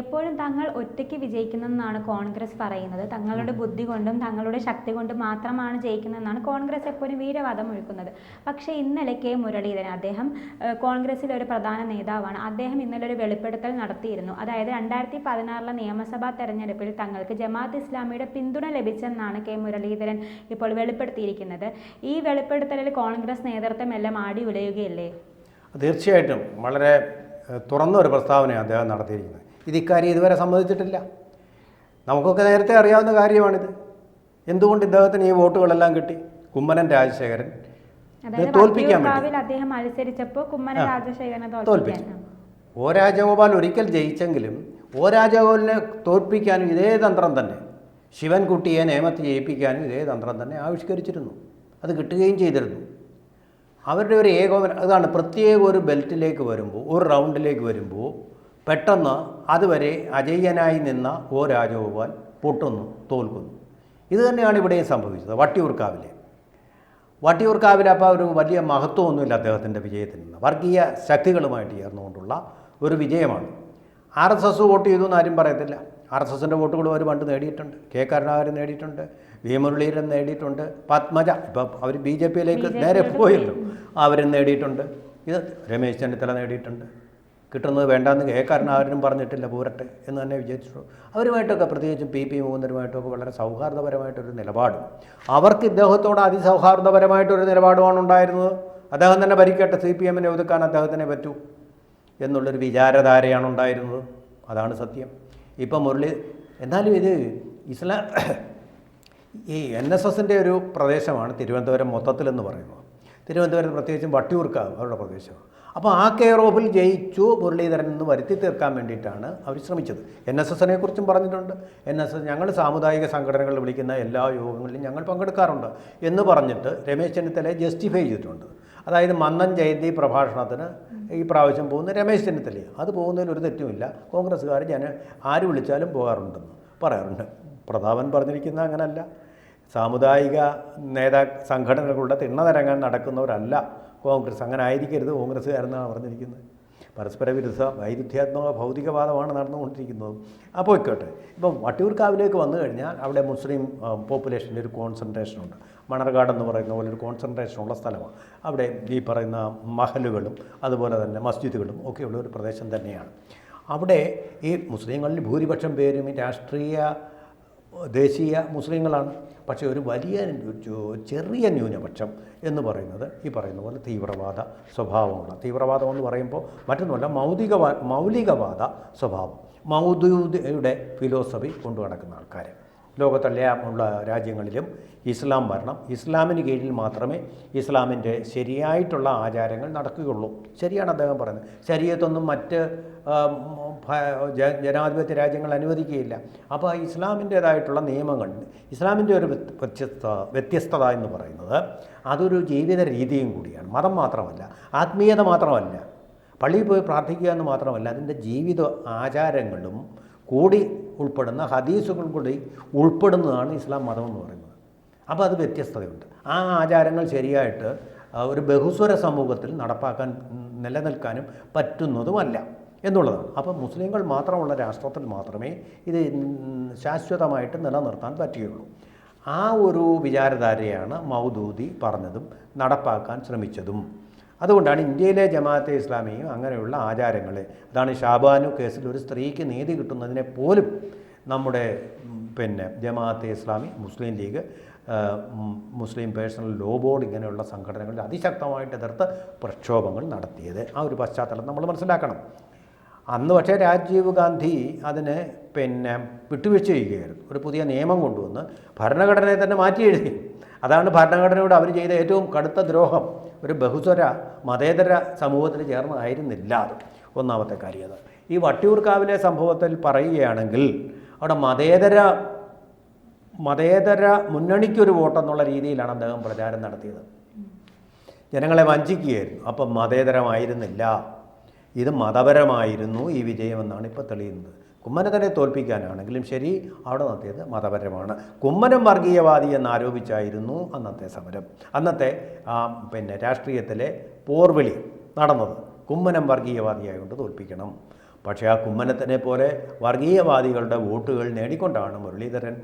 എപ്പോഴും തങ്ങൾ ഒറ്റയ്ക്ക് വിജയിക്കുന്നെന്നാണ് കോൺഗ്രസ് പറയുന്നത്. തങ്ങളുടെ ബുദ്ധി കൊണ്ടും തങ്ങളുടെ ശക്തി കൊണ്ടും മാത്രമാണ് ജയിക്കുന്നതെന്നാണ് കോൺഗ്രസ് എപ്പോഴും വീരവാദം ഒഴുക്കുന്നത്. പക്ഷേ ഇന്നലെ കെ മുരളീധരൻ അദ്ദേഹം കോൺഗ്രസിൽ കോൺഗ്രസിലെ ഒരു പ്രധാന നേതാവാണ്. അദ്ദേഹം ഇന്നലെ ഒരു വെളിപ്പെടുത്തൽ നടത്തിയിരുന്നു. അതായത് രണ്ടായിരത്തി പതിനാറിലെ നിയമസഭാ തെരഞ്ഞെടുപ്പിൽ തങ്ങൾക്ക് ജമാഅത്ത് ഇസ്ലാമിയുടെ പിന്തുണ ലഭിച്ചെന്നാണ് കെ മുരളീധരൻ ഇപ്പോൾ വെളിപ്പെടുത്തിയിരിക്കുന്നത്. ഈ വെളിപ്പെടുത്തലിൽ കോൺഗ്രസ് നേതൃത്വം എല്ലാം ആടി ഉലയുകയല്ലേ? തീർച്ചയായിട്ടും. വളരെ തുറന്ന ഒരു പ്രസ്താവനയാണ് അദ്ദേഹം നടത്തിയിരിക്കുന്നത്. ഇത് ഇക്കാര്യം ഇതുവരെ സമ്മതിച്ചിട്ടില്ല. നമുക്കൊക്കെ നേരത്തെ അറിയാവുന്ന കാര്യമാണിത്. എന്തുകൊണ്ട് ഇദ്ദേഹത്തിന് ഈ വോട്ടുകളെല്ലാം കിട്ടി? കുമ്മനം രാജശേഖരൻ. തോൽപ്പിക്കാൻ അദ്ദേഹം മത്സരിച്ചപ്പോൾ കുമ്മന രാജശേഖരനെ തോൽപ്പിച്ചു. തോൽപ്പിക്കാൻ ഓ രാജഗോപാൽ ഒരിക്കൽ ജയിച്ചെങ്കിലും ഓ രാജഗോപാലിനെ തോൽപ്പിക്കാനും ഇതേ തന്ത്രം തന്നെ ശിവൻകുട്ടിയെ നിയമത്ത് ജയിപ്പിക്കാനും ഇതേ തന്ത്രം തന്നെ ആവിഷ്കരിച്ചിരുന്നു. അത് കിട്ടുകയും ചെയ്തിരുന്നു. അവരുടെ ഒരു ഏകോപന അതാണ് പ്രത്യേക ഒരു ബെൽറ്റിലേക്ക് വരുമ്പോൾ ഒരു റൗണ്ടിലേക്ക് വരുമ്പോൾ പെട്ടെന്ന് അതുവരെ അജയ്യനായി നിന്ന ഓ രാജഗോപാൽ പൊട്ടുന്നു തോൽക്കുന്നു. ഇത് തന്നെയാണ് ഇവിടെയും സംഭവിച്ചത് വട്ടിയൂർക്കാവിലെ. വട്ടിയൂർക്കാവിൽ അപ്പോൾ ഒരു വലിയ മഹത്വമൊന്നുമില്ല അദ്ദേഹത്തിന്റെ വിജയത്തിൽ നിന്ന്. വർഗീയ ശക്തികളുമായിട്ട് ചേർന്നുകൊണ്ടുള്ള ഒരു വിജയമാണ്. ആർ എസ് എസ് വോട്ട് ചെയ്തു എന്ന് ആരും പറയത്തില്ല. ആർ എസ് എസിന്റെ വോട്ടുകൾ അവർ പണ്ട് നേടിയിട്ടുണ്ട്. കെ കരുണാകരൻ നേടിയിട്ടുണ്ട്. വി മുരളീധരൻ നേടിയിട്ടുണ്ട്. പത്മജ ഇപ്പം അവർ ബി ജെ പിയിലേക്ക് നേരെ പോയല്ലോ. അവരും നേടിയിട്ടുണ്ട്. ഇത് രമേശ് ചെന്നിത്തല നേടിയിട്ടുണ്ട്. കിട്ടുന്നത് വേണ്ടാന്ന് കെ കരുണാകരനും പറഞ്ഞിട്ടില്ല പോരട്ടെ എന്ന് തന്നെ വിചാരിച്ചു. അവരുമായിട്ടൊക്കെ പ്രത്യേകിച്ചും പി പി മൂന്നരുമായിട്ടൊക്കെ വളരെ സൗഹാർദ്ദപരമായിട്ടൊരു നിലപാടും. അവർക്ക് ഇദ്ദേഹത്തോട് അതിസൗഹാർദ്ദപരമായിട്ടൊരു നിലപാടുമാണ് ഉണ്ടായിരുന്നത്. അദ്ദേഹം തന്നെ ഭരിക്കട്ടെ സി പി എമ്മിനെ ഒതുക്കാൻ അദ്ദേഹത്തിനെ പറ്റൂ എന്നുള്ളൊരു വിചാരധാരയാണ് ഉണ്ടായിരുന്നത്. അതാണ് സത്യം. ഇപ്പം മുരളി എന്നാലും ഇത് ഇസ്ലാം ഈ എൻ എസ് എസിന്റെ ഒരു പ്രദേശമാണ് തിരുവനന്തപുരം മൊത്തത്തിലെന്ന് പറയുന്നത്. തിരുവനന്തപുരം പ്രത്യേകിച്ചും വട്ടിയൂർക്കാവ് അവരുടെ പ്രദേശമാണ്. അപ്പോൾ ആ കെയർ ഓഫിൽ ജയിച്ചു മുരളീധരൻ എന്ന് വരുത്തി തീർക്കാൻ വേണ്ടിയിട്ടാണ് അവർ ശ്രമിച്ചത്. എൻ എസ് എസിനെ കുറിച്ചും പറഞ്ഞിട്ടുണ്ട്. എൻ എസ് എസ് ഞങ്ങൾ സാമുദായിക സംഘടനകൾ വിളിക്കുന്ന എല്ലാ യോഗങ്ങളിലും ഞങ്ങൾ പങ്കെടുക്കാറുണ്ട് എന്ന് പറഞ്ഞിട്ട് രമേശ് ചെന്നിത്തലയെ ജസ്റ്റിഫൈ ചെയ്തിട്ടുണ്ട്. അതായത് മന്നൻ ജയന്തി പ്രഭാഷണത്തിന് ഈ പ്രാവശ്യം പോകുന്ന രമേശ് ചെന്നിത്തലയാണ് അത് പോകുന്നതിൽ ഒരു തെറ്റുമില്ല. കോൺഗ്രസ്സുകാർ ഞാൻ ആര് വിളിച്ചാലും പോകാറുണ്ടെന്ന് പറയാറുണ്ട്. പ്രതാപൻ പറഞ്ഞിരിക്കുന്ന അങ്ങനല്ല. സാമുദായിക നേതാ സംഘടനകളുടെ തിണ്ണതരങ്ങൾ നടക്കുന്നവരല്ല. കോൺഗ്രസ്. അങ്ങനെ ആയിരിക്കരുത് കോൺഗ്രസ്സുകാരെന്നാണ് പറഞ്ഞിരിക്കുന്നത്. പരസ്പര വിരുദ്ധ വൈരുദ്ധ്യാത്മക ഭൗതികവാദമാണ് നടന്നുകൊണ്ടിരിക്കുന്നത്. അപ്പോൾ ഇക്കോട്ടെ ഇപ്പം വട്ടിയൂർക്കാവിലേക്ക് വന്നു കഴിഞ്ഞാൽ അവിടെ മുസ്ലിം പോപ്പുലേഷന്റെ ഒരു കോൺസെൻട്രേഷനുണ്ട് മണർകാട് എന്ന് പറയുന്ന പോലെ ഒരു കോൺസെൻട്രേഷൻ ഉള്ള സ്ഥലമാണ്. അവിടെ ഈ പറയുന്ന മഹലുകളും അതുപോലെ തന്നെ മസ്ജിദുകളും ഒക്കെയുള്ള ഒരു പ്രദേശം തന്നെയാണ്. അവിടെ ഈ മുസ്ലിങ്ങളിൽ ഭൂരിപക്ഷം പേരും രാഷ്ട്രീയ ദേശീയ മുസ്ലിങ്ങളാണ്. പക്ഷേ ഒരു വലിയ ചെറിയ ന്യൂനപക്ഷം എന്ന് പറയുന്നത് ഈ പറയുന്ന പോലെ തീവ്രവാദ സ്വഭാവമുള്ള തീവ്രവാദം എന്ന് പറയുമ്പോൾ മറ്റൊന്നുമല്ല മൗതികവാ മൗലികവാദ സ്വഭാവം. മൗദൂദയുടെ ഫിലോസഫി കൊണ്ടു നടക്കുന്ന ആൾക്കാർ ലോകത്തെല്ലാമുള്ള രാജ്യങ്ങളിലും ഇസ്ലാം ഭരണം ഇസ്ലാമിന് കീഴിൽ മാത്രമേ ഇസ്ലാമിന്റെ ശരിയായിട്ടുള്ള ആചാരങ്ങൾ നടക്കുകയുള്ളൂ. ശരിയാണ് അദ്ദേഹം പറയുന്നത്. ശരീരത്തൊന്നും മറ്റ് ജനാധിപത്യ രാജ്യങ്ങൾ അനുവദിക്കുകയില്ല. അപ്പോൾ ഇസ്ലാമിന്റേതായിട്ടുള്ള നിയമങ്ങൾ ഇസ്ലാമിന്റെ ഒരു വ്യത്യ- വ്യത്യസ്ത വ്യത്യസ്തത എന്ന് പറയുന്നത് അതൊരു ജീവിത രീതിയും കൂടിയാണ്. മതം മാത്രമല്ല ആത്മീയത മാത്രമല്ല പള്ളിയിൽ പോയി പ്രാർത്ഥിക്കുക എന്ന് മാത്രമല്ല അതിന്റെ ജീവിത ആചാരങ്ങളും കൂടി ഉൾപ്പെടുന്ന ഹദീസുകൾ കൂടി ഉൾപ്പെടുന്നതാണ് ഇസ്ലാം മതം എന്ന് പറയുന്നത്. അപ്പോൾ അത് വ്യത്യസ്തതയുണ്ട്. ആ ആചാരങ്ങൾ ശരിയായിട്ട് ഒരു ബഹുസ്വര സമൂഹത്തിൽ നടപ്പാക്കാൻ നിലനിൽക്കാനും പറ്റുന്നതുമല്ല എന്നുള്ളതാണ്. അപ്പോൾ മുസ്ലിങ്ങൾ മാത്രമുള്ള രാഷ്ട്രത്തിൽ മാത്രമേ ഇത് ശാശ്വതമായിട്ട് നിലനിർത്താൻ പറ്റുകയുള്ളൂ. ആ ഒരു വിചാരധാരയാണ് മൗദൂദി പറഞ്ഞതും നടപ്പാക്കാൻ ശ്രമിച്ചതും. അതുകൊണ്ടാണ് ഇന്ത്യയിലെ ജമാഅത്തെ ഇസ്ലാമിയും അങ്ങനെയുള്ള ആചാരങ്ങൾ അതാണ് ഷാബാനു കേസിൽ ഒരു സ്ത്രീക്ക് നീതി കിട്ടുന്നതിനെ പോലും നമ്മുടെ പിന്നെ Jamaate Islami Muslim League Muslim personal law board ഇങ്ങനെയുള്ള സംഘടനകളിൽ അതിശക്തമായിട്ട് എതിർത്ത് പ്രക്ഷോഭങ്ങൾ നടത്തിയത്. ആ ഒരു പശ്ചാത്തലം നമ്മൾ മനസ്സിലാക്കണം. അന്ന് പക്ഷേ രാജീവ് ഗാന്ധി അതിന് പിന്നെ വിട്ടുവീഴ്ച ചെയ്യുകയായിരുന്നു ഒരു പുതിയ നിയമം കൊണ്ടുവന്ന് ഭരണഘടനയെ തന്നെ മാറ്റി എഴുതി അതാണ് ഭരണഘടനയോട് അവർ ചെയ്ത ഏറ്റവും കടുത്ത ദ്രോഹം. ഒരു ബഹുസ്വര മതേതര സമൂഹത്തിന് ചേർന്നതായിരുന്നില്ല അത് ഒന്നാമത്തെ കാര്യം അത്. ഈ വട്ടിയൂർക്കാവിലെ സംഭവത്തിൽ പറയുകയാണെങ്കിൽ അവിടെ മതേതര മതേതര മുന്നണിക്കൊരു വോട്ടെന്നുള്ള രീതിയിലാണ് അദ്ദേഹം പ്രചാരം നടത്തിയത്. ജനങ്ങളെ വഞ്ചിക്കുകയായിരുന്നു. അപ്പം മതേതരമായിരുന്നില്ല. ഇത് മതപരമായിരുന്നു ഈ വിജയമെന്നാണ് ഇപ്പോൾ തെളിയുന്നത്. കുമ്മനത്തിനെ തോൽപ്പിക്കാനാണെങ്കിലും ശരി അവിടെ നടത്തിയത് മതപരമാണ്. കുമ്മനം വർഗീയവാദി എന്നാരോപിച്ചായിരുന്നു അന്നത്തെ സമരം. അന്നത്തെ പിന്നെ രാഷ്ട്രീയത്തിലെ പോർവിളി നടന്നത് കുമ്മനം വർഗീയവാദിയായതുകൊണ്ട് തോൽപ്പിക്കണം. പക്ഷേ ആ കുമ്മനത്തിനെ പോലെ വർഗീയവാദികളുടെ വോട്ടുകൾ നേടിക്കൊണ്ടാണ് മുരളീധരൻ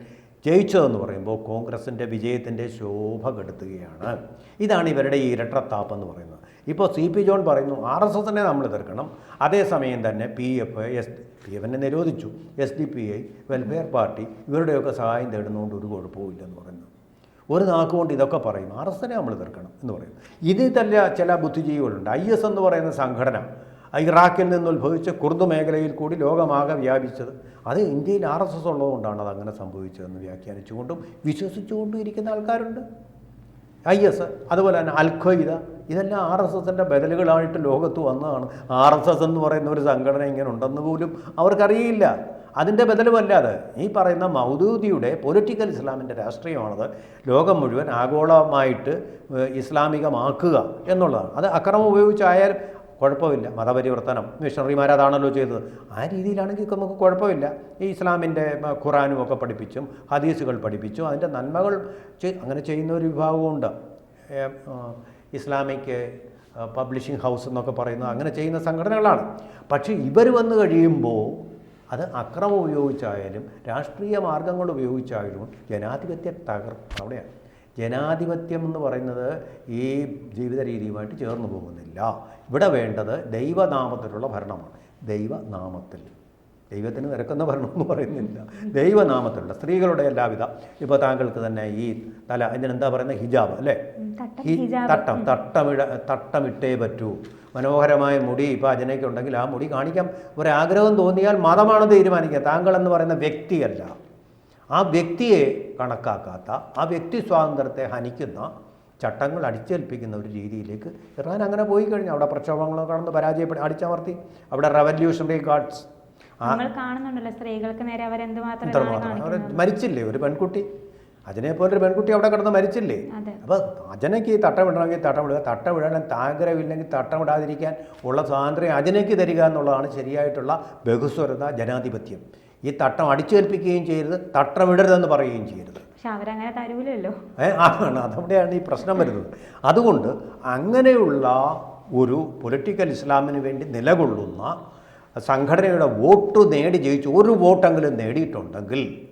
ജയിച്ചതെന്ന് പറയുമ്പോൾ കോൺഗ്രസിന്റെ വിജയത്തിന്റെ ശോഭ കെടുത്തുകയാണ്. ഇതാണ് ഇവരുടെ ഈ ഇരട്ടത്താപ്പ് എന്ന് പറയുന്നത്. ഇപ്പോൾ സി പി ജോൺ പറയുന്നു ആർ എസ് എസിനെ നമ്മൾ എതിർക്കണം. അതേസമയം തന്നെ പി എഫ് എസ് എഫിനെ നിരോധിച്ചു. S D P I welfare party ഇവരുടെയൊക്കെ സഹായം തേടുന്നതുകൊണ്ട് ഒരു കുഴപ്പമില്ലെന്ന് പറയുന്നു. ഒരു നാക്കുകൊണ്ട് ഇതൊക്കെ പറയും. ആർ എസ് നമ്മൾ തീർക്കണം എന്ന് പറയും. ഇതിൽ തന്നെ ചില ബുദ്ധിജീവികളുണ്ട്. ഐ എസ് എന്ന് പറയുന്ന സംഘടന ഇറാഖിൽ നിന്ന് ഉത്ഭവിച്ച കുർദ് മേഖലയിൽ കൂടി ലോകമാകെ വ്യാപിച്ചത്. അത് ഇന്ത്യയിൽ ആർ എസ് എസ് ഉള്ളതുകൊണ്ടാണ് അത് അങ്ങനെ സംഭവിച്ചതെന്ന് വ്യാഖ്യാനിച്ചുകൊണ്ടും വിശ്വസിച്ചുകൊണ്ടും ഇരിക്കുന്ന ആൾക്കാരുണ്ട്. ഐ എസ് അതുപോലെ തന്നെ അൽഖ്വയ്ദ ഇതെല്ലാം ആർ എസ് എസിന്റെ ബദലുകളായിട്ട് ലോകത്ത് വന്നതാണ്. ആർ എസ് എസ് എന്ന് പറയുന്ന ഒരു സംഘടന ഇങ്ങനെ ഉണ്ടെന്ന് പോലും അവർക്കറിയില്ല. അതിന്റെ ബദലുമല്ലാതെ ഈ പറയുന്ന മൗദൂദിയുടെ പൊളിറ്റിക്കൽ ഇസ്ലാമിന്റെ രാഷ്ട്രീയമാണത് ലോകം മുഴുവൻ ആഗോളമായിട്ട് ഇസ്ലാമികമാക്കുക എന്നുള്ളതാണ്. അത് അക്രമം ഉപയോഗിച്ചായാലും കുഴപ്പമില്ല. മതപരിവർത്തനം മിഷണറിമാർ അതാണല്ലോ ചെയ്തത്. ആ രീതിയിലാണെങ്കിൽ നമുക്ക് കുഴപ്പമില്ല. ഈ ഇസ്ലാമിന്റെ ഖുറാനും ഒക്കെ പഠിപ്പിച്ചും ഹദീസുകൾ പഠിപ്പിച്ചും അതിന്റെ നന്മകൾ അങ്ങനെ ചെയ്യുന്ന ഒരു വിഭാഗമുണ്ട്. ഇസ്ലാമിക് പബ്ലിഷിംഗ് ഹൗസ് എന്നൊക്കെ പറയുന്ന അങ്ങനെ ചെയ്യുന്ന സംഘടനകളാണ്. പക്ഷേ ഇവർ വന്നു കഴിയുമ്പോൾ അത് അക്രമം ഉപയോഗിച്ചായാലും രാഷ്ട്രീയ മാർഗങ്ങൾ ഉപയോഗിച്ചായാലും ജനാധിപത്യ തകർ അവിടെയാണ്. ജനാധിപത്യം എന്ന് പറയുന്നത് ഈ ജീവിത രീതിയുമായിട്ട് ചേർന്ന് പോകുന്നില്ല. ഇവിടെ വേണ്ടത് ദൈവനാമത്തിലുള്ള ഭരണമാണ്. ദൈവനാമത്തിൽ. ദൈവത്തിന് നിരക്കുന്ന ഭരണം എന്ന് പറയുന്നില്ല. ദൈവനാമത്തിലുള്ള സ്ത്രീകളുടെ എല്ലാവിധ. ഇപ്പോൾ താങ്കൾക്ക് തന്നെ ഈ തല ഇതിനെന്താ പറയുന്നത്? ഹിജാബ് അല്ലേ? തട്ടം, ഈ ഹിജാബ്. തട്ടം തട്ടമിട തട്ടമിട്ടേ പറ്റൂ. മനോഹരമായ മുടി ഇപ്പോൾ അജനയ്ക്ക് ഉണ്ടെങ്കിൽ ആ മുടി കാണിക്കാം. ഒരാഗ്രഹം തോന്നിയാൽ മതമാണ് തീരുമാനിക്കുക? താങ്കൾ എന്ന് പറയുന്ന വ്യക്തിയല്ല. ആ വ്യക്തിയെ കണക്കാക്കാത്ത ആ വ്യക്തി സ്വാതന്ത്ര്യത്തെ ഹനിക്കുന്ന ചട്ടങ്ങൾ അടിച്ചേൽപ്പിക്കുന്ന ഒരു രീതിയിലേക്ക് ഇറാൻ അങ്ങനെ പോയി കഴിഞ്ഞു. അവിടെ പ്രക്ഷോഭങ്ങളൊക്കെ കടന്ന് പരാജയപ്പെട്ട് അടിച്ചമർത്തി. അവിടെ റവല്യൂഷണറി ഗാർഡ്സ് കാണുന്നുണ്ടല്ലോ സ്ത്രീകൾക്ക് നേരെ അവരെന്തുമാത്രം മരിച്ചില്ലേ? ഒരു പെൺകുട്ടി. അജനെ പോലൊരു പെൺകുട്ടി അവിടെ കിടന്ന് മരിച്ചില്ലേ? അതെ. അപ്പോൾ അജനയ്ക്ക് ഈ തട്ടം ഇടാൻ തട്ടമിടാൻ തട്ടം തട്ടമിടാതിരിക്കാൻ ഉള്ള സ്വാതന്ത്ര്യം അജനയ്ക്ക് തരിക എന്നുള്ളതാണ് ശരിയായിട്ടുള്ള ബഹുസ്വരത ജനാധിപത്യം. ഈ തട്ടം അടിച്ചേൽപ്പിക്കുകയും ചെയ്യരുത് തട്ടം ഇടരുതെന്ന് പറയുകയും ചെയ്യരുത്. പക്ഷെ അവരങ്ങനെ തരൂലല്ലോ. ഏ ആണ് അതവിടെയാണ് ഈ പ്രശ്നം വരുന്നത്. അതുകൊണ്ട് അങ്ങനെയുള്ള ഒരു പൊളിറ്റിക്കൽ ഇസ്ലാമിന് വേണ്ടി നിലകൊള്ളുന്ന സംഘടനയുടെ വോട്ട് നേടി ജയിച്ച്. ഒരു വോട്ടെങ്കിലും നേടിയിട്ടുണ്ടെങ്കിൽ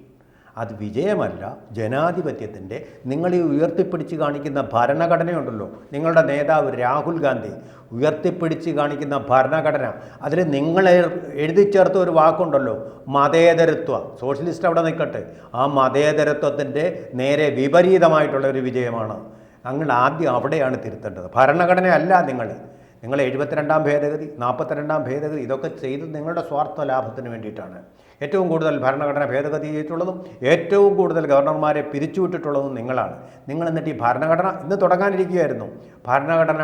അത് വിജയമല്ല. ജനാധിപത്യത്തിന്റെ നിങ്ങൾ ഈ ഉയർത്തിപ്പിടിച്ച് കാണിക്കുന്ന ഭരണഘടനയുണ്ടല്ലോ. നിങ്ങളുടെ നേതാവ് രാഹുൽ ഗാന്ധി ഉയർത്തിപ്പിടിച്ച് കാണിക്കുന്ന ഭരണഘടന. അതിൽ നിങ്ങൾ എഴുതി ചേർത്ത ഒരു വാക്കുണ്ടല്ലോ. മതേതരത്വ. സോഷ്യലിസ്റ്റ് അവിടെ നിൽക്കട്ടെ. ആ മതേതരത്വത്തിന്റെ നേരെ വിപരീതമായിട്ടുള്ള ഒരു വിജയമാണ്. നിങ്ങൾ ആദ്യം അവിടെയാണ് തിരുത്തേണ്ടത്. ഭരണഘടനയല്ല നിങ്ങൾ നിങ്ങൾ എഴുപത്തിരണ്ടാം ഭേദഗതി നാൽപ്പത്തിരണ്ടാം ഭേദഗതി ഇതൊക്കെ ചെയ്ത് നിങ്ങളുടെ സ്വാർത്ഥ ലാഭത്തിന് വേണ്ടിയിട്ടാണ്. ഏറ്റവും കൂടുതൽ ഭരണഘടന ഭേദഗതി ചെയ്തിട്ടുള്ളതും ഏറ്റവും കൂടുതൽ ഗവർണർമാരെ പിരിച്ചുവിട്ടിട്ടുള്ളതും നിങ്ങളാണ്. നിങ്ങൾ എന്നിട്ട് ഈ ഭരണഘടന ഇന്ന് തുടങ്ങാനിരിക്കുകയായിരുന്നു. ഭരണഘടന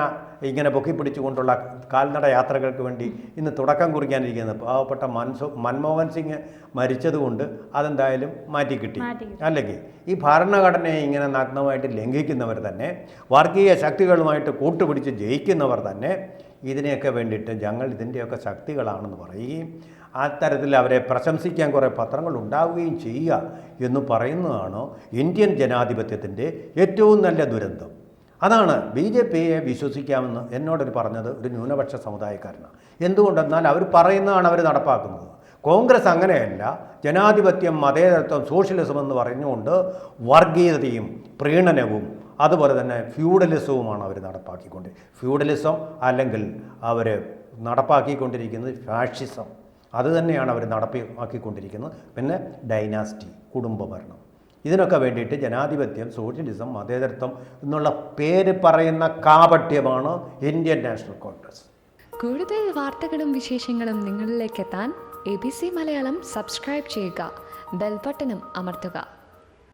ഇങ്ങനെ പൊക്കിപ്പിടിച്ചുകൊണ്ടുള്ള കാൽനട യാത്രകൾക്ക് വേണ്ടി ഇന്ന് തുടക്കം കുറിക്കാനിരിക്കുന്നത്. പാവപ്പെട്ട മൻസോ മൻമോഹൻ സിംഗ് മരിച്ചതുകൊണ്ട് അതെന്തായാലും മാറ്റിക്കിട്ടി. മാറ്റിക്കിട്ടി. അല്ലെങ്കിൽ ഈ ഭരണഘടനയെ ഇങ്ങനെ നഗ്നമായിട്ട് ലംഘിക്കുന്നവർ തന്നെ വർഗീയ ശക്തികളുമായിട്ട് കൂട്ടുപിടിച്ച് ജയിക്കുന്നവർ തന്നെ ഇതിനെയൊക്കെ വേണ്ടിയിട്ട് ഞങ്ങൾ ഇതിന്റെയൊക്കെ ശക്തികളാണെന്ന് പറയുകയും അത്തരത്തിൽ അവരെ പ്രശംസിക്കാൻ കുറേ പത്രങ്ങൾ ഉണ്ടാവുകയും ചെയ്യുക എന്ന് പറയുന്നതാണ് ഇന്ത്യൻ ജനാധിപത്യത്തിന്റെ ഏറ്റവും നല്ല ദുരന്തം. അതാണ് ബി ജെ പിയെ വിശ്വസിക്കാമെന്ന് എന്നോടൊരു പറഞ്ഞത് ഒരു ന്യൂനപക്ഷ സമുദായക്കാരനാണ്. എന്തുകൊണ്ടെന്നാൽ അവർ പറയുന്നതാണ് അവർ നടപ്പാക്കുന്നത്. കോൺഗ്രസ് അങ്ങനെയല്ല ജനാധിപത്യം മതേതരത്വം സോഷ്യലിസം എന്ന് പറഞ്ഞുകൊണ്ട് വർഗീയതയും പ്രീണനവും അതുപോലെ തന്നെ ഫ്യൂഡലിസവുമാണ് അവർ നടപ്പാക്കിക്കൊണ്ട് ഫ്യൂഡലിസം അല്ലെങ്കിൽ അവർ നടപ്പാക്കിക്കൊണ്ടിരിക്കുന്നത് ഫാഷിസം. അത് തന്നെയാണ് അവർ നടപ്പാക്കിക്കൊണ്ടിരിക്കുന്നത് പിന്നെ ഡൈനാസ്റ്റി കുടുംബഭരണം. ഇതിനൊക്കെ വേണ്ടിയിട്ട് ജനാധിപത്യം സോഷ്യലിസം മതേതരത്വം എന്നുള്ള പേര് പറയുന്ന കാപട്യമാണ് ഇന്ത്യൻ നാഷണൽ കോൺഗ്രസ്. കൂടുതൽ വാർത്തകളും വിശേഷങ്ങളും നിങ്ങളിലേക്ക് എത്താൻ A B C Malayalam subscribe ചെയ്യുക. ബെൽബട്ടനും അമർത്തുക.